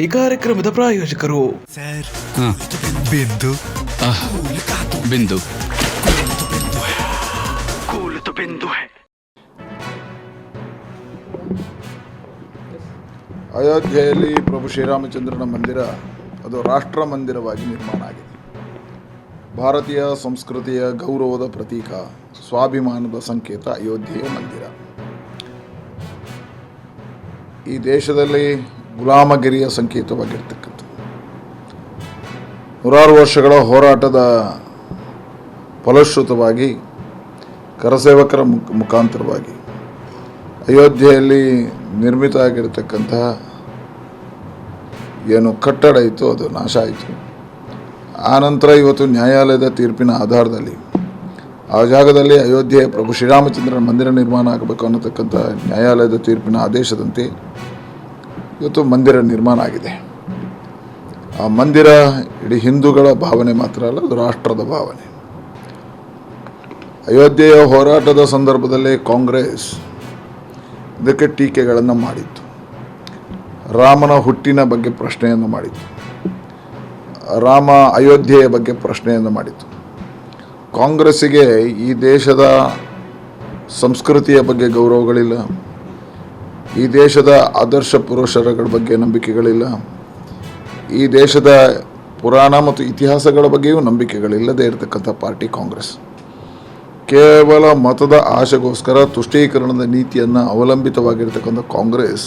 ಈ ಕಾರ್ಯಕ್ರಮದ ಪ್ರಾಯೋಜಕರು. ಬಿಂದು. ಬಿಂದು. ಅಯೋಧ್ಯೆಯಲ್ಲಿ ಪ್ರಭು ಶ್ರೀರಾಮಚಂದ್ರನ ಮಂದಿರ ಅದು ರಾಷ್ಟ್ರ ಮಂದಿರವಾಗಿ ನಿರ್ಮಾಣ ಆಗಿದೆ. ಭಾರತೀಯ ಸಂಸ್ಕೃತಿಯ ಗೌರವದ ಪ್ರತೀಕ ಸ್ವಾಭಿಮಾನದ ಸಂಕೇತ ಅಯೋಧ್ಯೆಯ ಮಂದಿರ. ಈ ದೇಶದಲ್ಲಿ ಗುಲಾಮಗಿರಿಯ ಸಂಕೇತವಾಗಿರ್ತಕ್ಕಂಥ ನೂರಾರು ವರ್ಷಗಳ ಹೋರಾಟದ ಫಲಶ್ರುತವಾಗಿ ಕರಸೇವಕರ ಮುಖ ಮುಖಾಂತರವಾಗಿ ಅಯೋಧ್ಯೆಯಲ್ಲಿ ನಿರ್ಮಿತ ಆಗಿರತಕ್ಕಂತಹ ಏನು ಕಟ್ಟಡ ಇತ್ತು ಅದು ನಾಶ ಆಯಿತು. ಆನಂತರ ಇವತ್ತು ನ್ಯಾಯಾಲಯದ ತೀರ್ಪಿನ ಆಧಾರದಲ್ಲಿ ಆ ಜಾಗದಲ್ಲಿ ಅಯೋಧ್ಯೆ ಪ್ರಭು ಶ್ರೀರಾಮಚಂದ್ರನ ಮಂದಿರ ನಿರ್ಮಾಣ ಆಗಬೇಕು ಅನ್ನತಕ್ಕಂಥ ನ್ಯಾಯಾಲಯದ ತೀರ್ಪಿನ ಆದೇಶದಂತೆ ಇವತ್ತು ಮಂದಿರ ನಿರ್ಮಾಣ ಆಗಿದೆ. ಆ ಮಂದಿರ ಇಡೀ ಹಿಂದೂಗಳ ಭಾವನೆ ಮಾತ್ರ ಅಲ್ಲ, ಅದು ರಾಷ್ಟ್ರದ ಭಾವನೆ. ಅಯೋಧ್ಯೆಯ ಹೋರಾಟದ ಸಂದರ್ಭದಲ್ಲಿ ಕಾಂಗ್ರೆಸ್ ಇದಕ್ಕೆ ಟೀಕೆಗಳನ್ನು ಮಾಡಿತ್ತು. ರಾಮನ ಹುಟ್ಟಿನ ಬಗ್ಗೆ ಪ್ರಶ್ನೆಯನ್ನು ಮಾಡಿತ್ತು. ರಾಮ ಅಯೋಧ್ಯೆಯ ಬಗ್ಗೆ ಪ್ರಶ್ನೆಯನ್ನು ಮಾಡಿತ್ತು. ಕಾಂಗ್ರೆಸ್ಸಿಗೆ ಈ ದೇಶದ ಸಂಸ್ಕೃತಿಯ ಬಗ್ಗೆ ಗೌರವಗಳಿಲ್ಲ. ಈ ದೇಶದ ಆದರ್ಶ ಪುರುಷರಗಳ ಬಗ್ಗೆ ನಂಬಿಕೆಗಳಿಲ್ಲ. ಈ ದೇಶದ ಪುರಾಣ ಮತ್ತು ಇತಿಹಾಸಗಳ ಬಗ್ಗೆಯೂ ನಂಬಿಕೆಗಳಿಲ್ಲದೆ ಇರತಕ್ಕಂಥ ಪಾರ್ಟಿ ಕಾಂಗ್ರೆಸ್. ಕೇವಲ ಮತದ ಆಶೆಗೋಸ್ಕರ ತುಷ್ಟೀಕರಣದ ನೀತಿಯನ್ನು ಅವಲಂಬಿತವಾಗಿರ್ತಕ್ಕಂಥ ಕಾಂಗ್ರೆಸ್,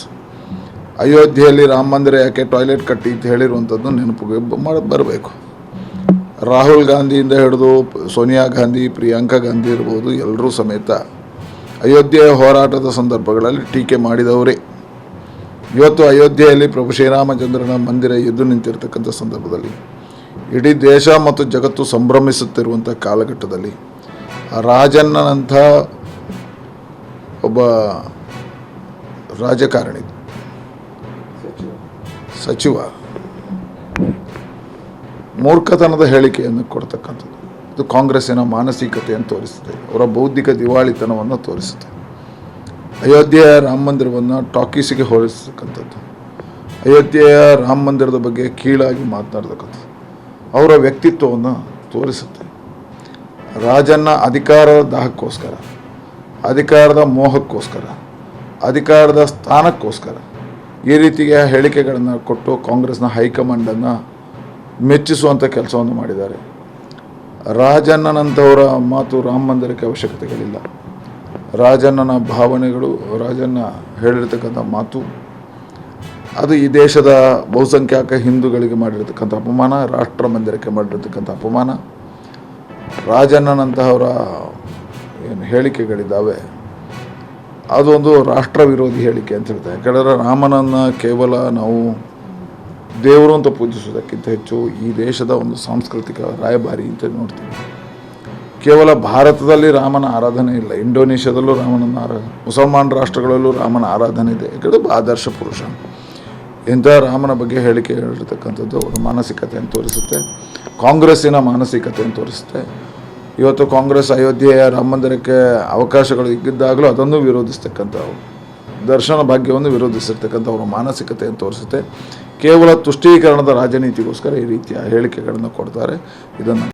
ಅಯೋಧ್ಯೆಯಲ್ಲಿ ರಾಮ ಮಂದಿರ ಯಾಕೆ ಟಾಯ್ಲೆಟ್ ಕಟ್ಟಿ ಅಂತ ಹೇಳಿರುವಂಥದ್ದು ನೆನಪಿಗೆ ಮಾಡಿ ಬರಬೇಕು. ರಾಹುಲ್ ಗಾಂಧಿಯಿಂದ ಹಿಡಿದು ಸೋನಿಯಾ ಗಾಂಧಿ, ಪ್ರಿಯಾಂಕಾ ಗಾಂಧಿ ಇರ್ಬೋದು ಎಲ್ಲರೂ ಸಮೇತ ಅಯೋಧ್ಯೆಯ ಹೋರಾಟದ ಸಂದರ್ಭಗಳಲ್ಲಿ ಟೀಕೆ ಮಾಡಿದವರೇ. ಇವತ್ತು ಅಯೋಧ್ಯೆಯಲ್ಲಿ ಪ್ರಭು ಶ್ರೀರಾಮಚಂದ್ರನ ಮಂದಿರ ಎದ್ದು ನಿಂತಿರ್ತಕ್ಕಂಥ ಸಂದರ್ಭದಲ್ಲಿ, ಇಡೀ ದೇಶ ಮತ್ತು ಜಗತ್ತು ಸಂಭ್ರಮಿಸುತ್ತಿರುವಂಥ ಕಾಲಘಟ್ಟದಲ್ಲಿ ರಾಜನ್ನಂಥ ಒಬ್ಬ ರಾಜಕಾರಣಿ, ಸಚಿವ, ಮೂರ್ಖತನದ ಹೇಳಿಕೆಯನ್ನು ಕೊಡ್ತಕ್ಕಂಥದ್ದು. ಇದು ಕಾಂಗ್ರೆಸ್ಸಿನ ಮಾನಸಿಕತೆಯನ್ನು ತೋರಿಸುತ್ತೆ. ಅವರ ಬೌದ್ಧಿಕ ದಿವಾಳಿತನವನ್ನು ತೋರಿಸುತ್ತೆ. ಅಯೋಧ್ಯೆಯ ರಾಮ ಮಂದಿರವನ್ನು ಟಾಕೀಸಿಗೆ ಹೋಲಿಸ್ತಕ್ಕಂಥದ್ದು. ಅಯೋಧ್ಯೆಯ ರಾಮ ಮಂದಿರದ ಬಗ್ಗೆ ಕೀಳಾಗಿ ಮಾತನಾಡ್ತಕ್ಕಂಥದ್ದು. ಅವರ ವ್ಯಕ್ತಿತ್ವವನ್ನು ತೋರಿಸುತ್ತೆ. ರಾಜನ್ನ ಅಧಿಕಾರದ ದಾಹಕ್ಕೋಸ್ಕರ, ಅಧಿಕಾರದ ಮೋಹಕ್ಕೋಸ್ಕರ, ಅಧಿಕಾರದ ಸ್ಥಾನಕ್ಕೋಸ್ಕರ ಈ ರೀತಿಯ ಹೇಳಿಕೆಗಳನ್ನು ಕೊಟ್ಟು ಕಾಂಗ್ರೆಸ್ನ ಹೈಕಮಾಂಡನ್ನು ಮೆಚ್ಚಿಸುವಂಥ ಕೆಲಸವನ್ನು ಮಾಡಿದ್ದಾರೆ. ರಾಜಣ್ಣನಂಥವರ ಮಾತು ರಾಮ ಮಂದಿರಕ್ಕೆ ಅವಶ್ಯಕತೆಗಳಿಲ್ಲ. ರಾಜಣ್ಣನ ಭಾವನೆಗಳು, ರಾಜಣ್ಣ ಹೇಳಿರ್ತಕ್ಕಂಥ ಮಾತು, ಅದು ಈ ದೇಶದ ಬಹುಸಂಖ್ಯಾತ ಹಿಂದೂಗಳಿಗೆ ಮಾಡಿರ್ತಕ್ಕಂಥ ಅಪಮಾನ, ರಾಷ್ಟ್ರ ಮಂದಿರಕ್ಕೆ ಮಾಡಿರ್ತಕ್ಕಂಥ ಅಪಮಾನ. ರಾಜಣ್ಣನಂತಹವರ ಏನು ಹೇಳಿಕೆಗಳಿದ್ದಾವೆ, ಅದೊಂದು ರಾಷ್ಟ್ರ ವಿರೋಧಿ ಹೇಳಿಕೆ ಅಂತ ಹೇಳ್ತಾರೆ. ಯಾಕಂದರೆ ರಾಮನನ್ನು ಕೇವಲ ನಾವು ದೇವರು ಅಂತ ಪೂಜಿಸೋದಕ್ಕಿಂತ ಹೆಚ್ಚು ಈ ದೇಶದ ಒಂದು ಸಾಂಸ್ಕೃತಿಕ ರಾಯಭಾರಿ ಅಂತ ನೋಡ್ತೀವಿ. ಕೇವಲ ಭಾರತದಲ್ಲಿ ರಾಮನ ಆರಾಧನೆ ಇಲ್ಲ. ಇಂಡೋನೇಷ್ಯಾದಲ್ಲೂ ರಾಮನ ಆರಾಧ ಮುಸಲ್ಮಾನ್ ರಾಷ್ಟ್ರಗಳಲ್ಲೂ ರಾಮನ ಆರಾಧನೆ ಇದೆ. ಯಾಕಂದರೆ ಆದರ್ಶ ಪುರುಷ. ಇಂಥ ರಾಮನ ಬಗ್ಗೆ ಹೇಳಿಕೆ ಹೇಳಿರ್ತಕ್ಕಂಥದ್ದು ಅವರ ಮಾನಸಿಕತೆಯನ್ನು ತೋರಿಸುತ್ತೆ. ಕಾಂಗ್ರೆಸ್ಸಿನ ಮಾನಸಿಕತೆಯನ್ನು ತೋರಿಸುತ್ತೆ. ಇವತ್ತು ಕಾಂಗ್ರೆಸ್ ಅಯೋಧ್ಯೆಯ ರಾಮ ಮಂದಿರಕ್ಕೆ ಅವಕಾಶಗಳು ಇದ್ದಿದ್ದಾಗಲೂ ಅದನ್ನು ವಿರೋಧಿಸ್ತಕ್ಕಂಥವು ದರ್ಶನ ಭಾಗ್ಯವನ್ನು ವಿರೋಧಿಸಿರ್ತಕ್ಕಂಥ ಅವರ ಮಾನಸಿಕತೆಯನ್ನು ತೋರಿಸುತ್ತೆ. ಕೇವಲ ತುಷ್ಟೀಕರಣದ ರಾಜನೀತಿಗೋಸ್ಕರ ಈ ರೀತಿಯ ಹೇಳಿಕೆಗಳನ್ನು ಕೊಡ್ತಾರೆ. ಇದನ್ನು